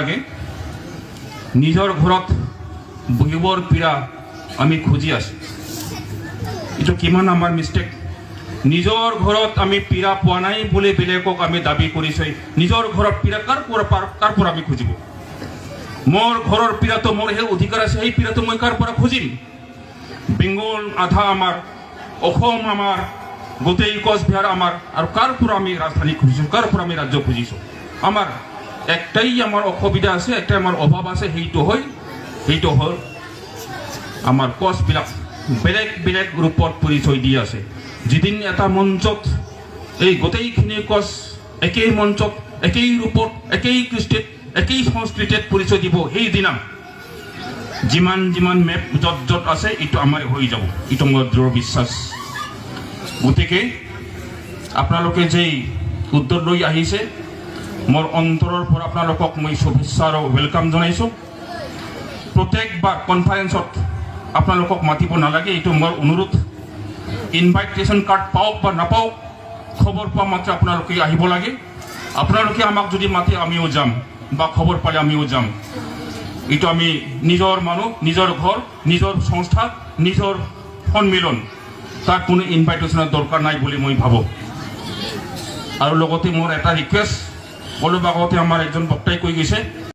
লাগে। নিজৰ ঘৰত বহিবৰ পীড়া আমি খুজি আছোঁ। এইটো কিমান আমাৰ মিষ্টেক নিজৰ ঘৰত আমি পীড়া পোৱা নাই বুলি বেলেগক আমি দাবি কৰিছোঁ। নিজৰ ঘৰত পীড়া কাৰ পাৰ- কাৰ পৰা আমি খুজিব? মোৰ ঘৰৰ পীড়াটো মোৰ সেই অধিকাৰ আছে সেই পীড়াটো মই কাৰ পৰা খুজিম? বেংগল আধা আমাৰ, অসম আমাৰ, গোটেই কোচবিহাৰ আমাৰ, আৰু কাৰ পৰা আমি ৰাজধানী খুজিছোঁ, কাৰ পৰা আমি ৰাজ্য খুজিছোঁ? আমাৰ একটাই আমাৰ অসুবিধা আছে, একটাই আমাৰ অভাৱ আছে, সেইটো হয় সেইটো হ'ল আমাৰ কচবিলাক বেলেগ বেলেগ ৰূপত পৰিচয় দি আছে। যিদিন এটা মঞ্চত এই গোটেইখিনি কচ একেই মঞ্চত, একেই ৰূপত, একেই কৃষ্টিত, একেই সংস্কৃতিত পৰিচয় দিব, সেইদিনা যিমান যিমান মেপ য'ত য'ত আছে, এইটো আমাৰ হৈ যাব। এইটো মোৰ দৃঢ় বিশ্বাস। গতিকে, আপোনালোকে যেই উত্তৰ লৈ আহিছে মোৰ অন্তৰৰ পৰা আপোনালোকক মই শুভেচ্ছা আৰু ৱেলকাম জনাইছোঁ। প্ৰত্যেকবাৰ কনফাৰেন্সত আপোনালোকক মাতিব নালাগে, এইটো মোৰ অনুৰোধ। ইনভাইটেশ্যন কাৰ্ড পাওক বা নাপাওক খবৰ পোৱা মাত্ৰে আপোনালোকে আহিব লাগে। আপোনালোকে আমাক যদি মাতে, আমিও যাম, বা খবৰ পালে আমিও যাম। এইটো আমি নিজৰ মানুহ, নিজৰ ঘৰ, নিজৰ সংস্থা, নিজৰ সন্মিলন। তাত কোনো ইনভাইটেশ্যনৰ দৰকাৰ নাই বুলি মই ভাবোঁ। আৰু লগতে মোৰ এটা ৰিকুৱেষ্ট অলপ আগতে আমাৰ এজন বক্তাই কৈ গৈছে?